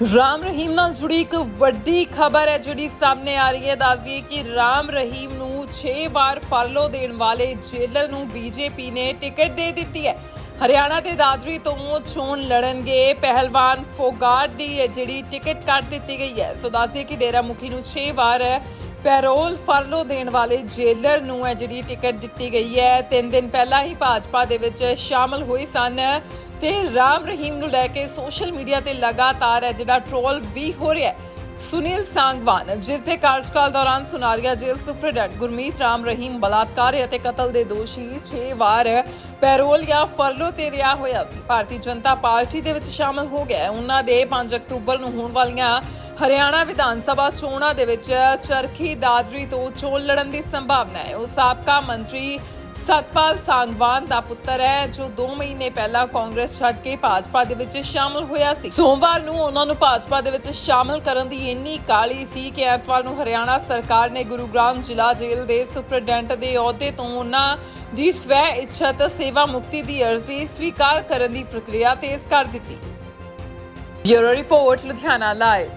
ਰਾਮ ਰਹੀਮ ਨਾਲ ਜੁੜੀ ਇੱਕ ਵੱਡੀ ਖਬਰ ਹੈ, ਜਿਹੜੀ ਸਾਹਮਣੇ ਆ ਰਹੀ ਹੈ। ਦੱਸਦੀ ਕਿ ਰਾਮ ਰਹੀਮ ਨੂੰ 6 ਵਾਰ ਫਰਲੋ ਦੇਣ ਵਾਲੇ ਜੇਲਰ ਨੂੰ ਬੀਜੇਪੀ ਨੇ ਟਿਕਟ ਦੇ ਦਿੱਤੀ ਹੈ। ਹਰਿਆਣਾ ਦੇ ਦਾਦਰੀ ਤੋਂ ਚੋਣ ਲੜਨਗੇ ਪਹਿਲਵਾਨ ਫੋਗਾਟ ਦੀ, ਇਹ ਜਿਹੜੀ ਟਿਕਟ ਕੱਟ ਦਿੱਤੀ ਗਈ ਹੈ। ਸੋ ਦੱਸਦੀ ਕਿ ਡੇਰਾ ਮੁਖੀ ਨੂੰ 6 ਵਾਰ ਪੈਰੋਲ ਫਰਲੋ ਦੇਣ ਵਾਲੇ ਜੇਲਰ ਨੂੰ ਹੈ ਜਿਹੜੀ ਟਿਕਟ ਦਿੱਤੀ ਗਈ ਹੈ। ਤਿੰਨ ਦਿਨ ਪਹਿਲਾਂ ਹੀ ਭਾਜਪਾ ਦੇ ਵਿੱਚ ਸ਼ਾਮਲ ਹੋਏ ਸਨ। ਤੇ ਰਾਮ ਰਹੀਮ ਨੂੰ ਲੈ ਕੇ ਸੋਸ਼ਲ ਮੀਡੀਆ ਤੇ ਲਗਾਤਾਰ ਹੈ ਜਿਹੜਾ ਟ੍ਰੋਲ ਵੀ ਹੋ ਰਿਹਾ ਹੈ, ਸੁਨੀਲ ਸੰਗਵਾਨ, ਜਿਸ ਦੇ ਕਾਰਜਕਾਲ ਦੌਰਾਨ ਸੁਨਾਰੀਆ ਜੇਲ੍ਹ ਸੁਪਰਡੈਂਟ ਗੁਰਮੀਤ ਰਾਮ ਰਹੀਮ, ਬਲਾਤਕਾਰ ਅਤੇ ਕਤਲ ਦੇ ਦੋਸ਼ੀ 6 ਵਾਰ ਪੈਰੋਲ ਜਾਂ ਫਰਲੋ ਤੇ ਰਿਹਾ ਹੋਇਆ ਸੀ। ਭਾਰਤੀ ਜਨਤਾ ਪਾਰਟੀ ਦੇ ਵਿੱਚ ਸ਼ਾਮਲ ਹੋ ਗਿਆ ਉਹਨਾਂ ਦੇ 5 ਅਕਤੂਬਰ ਨੂੰ ਹੋਣ ਵਾਲੀਆਂ ਹਰਿਆਣਾ ਵਿਧਾਨ ਸਭਾ ਚੋਣਾਂ ਦੇ ਵਿੱਚ ਚਰਖੀ ਦਾਦਰੀ ਤੋਂ ਚੋਣ ਲੜਨ ਦੀ ਸੰਭਾਵਨਾ ਹੈ। ਉਹ ਸਾਬਕਾ ਮੰਤਰੀ ਸਤਪਾਲ ਸੰਗਵਾਨ ਦਾ ਪੁੱਤਰ ਹੈ, ਜੋ 2 ਮਹੀਨੇ ਪਹਿਲਾਂ ਕਾਂਗਰਸ ਛੱਡ ਕੇ ਭਾਜਪਾ ਦੇ ਵਿੱਚ ਸ਼ਾਮਲ ਹੋਇਆ ਸੀ। ਸੋਮਵਾਰ ਨੂੰ ਉਹਨਾਂ ਨੂੰ ਭਾਜਪਾ ਦੇ ਵਿੱਚ ਸ਼ਾਮਲ ਕਰਨ ਦੀ ਇੰਨੀ ਕਾਲੀ ਸੀ ਕਿ ਐਤਵਾਰ ਨੂੰ ਹਰਿਆਣਾ ਸਰਕਾਰ ਨੇ ਗੁਰੂਗ੍ਰਾਮ ਜ਼ਿਲ੍ਹਾ ਜੇਲ੍ਹ ਦੇ ਸੁਪਰਡੈਂਟ ਦੇ ਅਹੁਦੇ ਤੋਂ ਉਹਨਾਂ ਦੀ ਸਵੈ ਇੱਛਤ ਸੇਵਾ ਮੁਕਤੀ ਦੀ ਅਰਜ਼ੀ ਸਵੀਕਾਰ ਕਰਨ ਦੀ ਪ੍ਰਕਿਰਿਆ ਤੇਜ਼ ਕਰ ਦਿੱਤੀ। Bureau report, Ludhiana live.